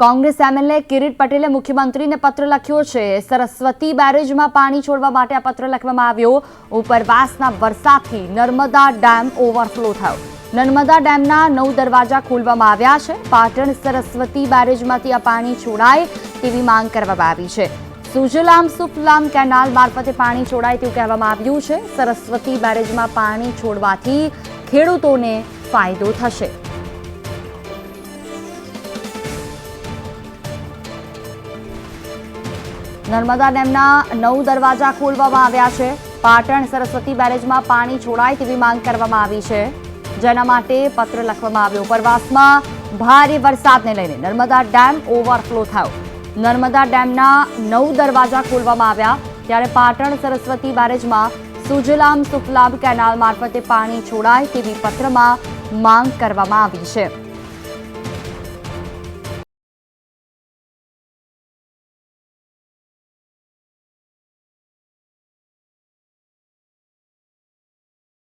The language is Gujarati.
કોંગ્રેસ એમએલએ કિરીટ પટેલે મુખ્યમંત્રીને પત્ર લખ્યો છે. સરસ્વતી બેરેજમાં પાણી છોડવા માટે આ પત્ર લખવામાં આવ્યો. ઉપરવાસના વરસાદથી નર્મદા ડેમ ઓવરફ્લો થયો. નર્મદા ડેમના નવ દરવાજા ખોલવામાં આવ્યા છે. પાટણ સરસ્વતી બેરેજમાંથી આ પાણી છોડાય તેવી માંગ કરવામાં આવી છે. સુજલામ સુફલામ કેનાલ મારફતે પાણી છોડાય તેવું કહેવામાં આવ્યું છે. સરસ્વતી બેરેજમાં પાણી છોડવાથી ખેડૂતોને ફાયદો થશે. નર્મદા ડેમના નવ દરવાજા ખોલવામાં આવ્યા છે. પાટણ સરસ્વતી બેરેજમાં પાણી છોડાય તેવી માંગ કરવામાં આવી છે. જેના માટે પત્ર લખવામાં આવ્યો. ઉપરવાસમાં ભારે વરસાદને લઈને નર્મદા ડેમ ઓવરફ્લો થયો. નર્મદા ડેમના નવ દરવાજા ખોલવામાં આવ્યા ત્યારે પાટણ સરસ્વતી બેરેજમાં સુજલામ સુફલામ કેનાલ મારફતે પાણી છોડાય તેવી પત્રમાં માંગ કરવામાં આવી છે.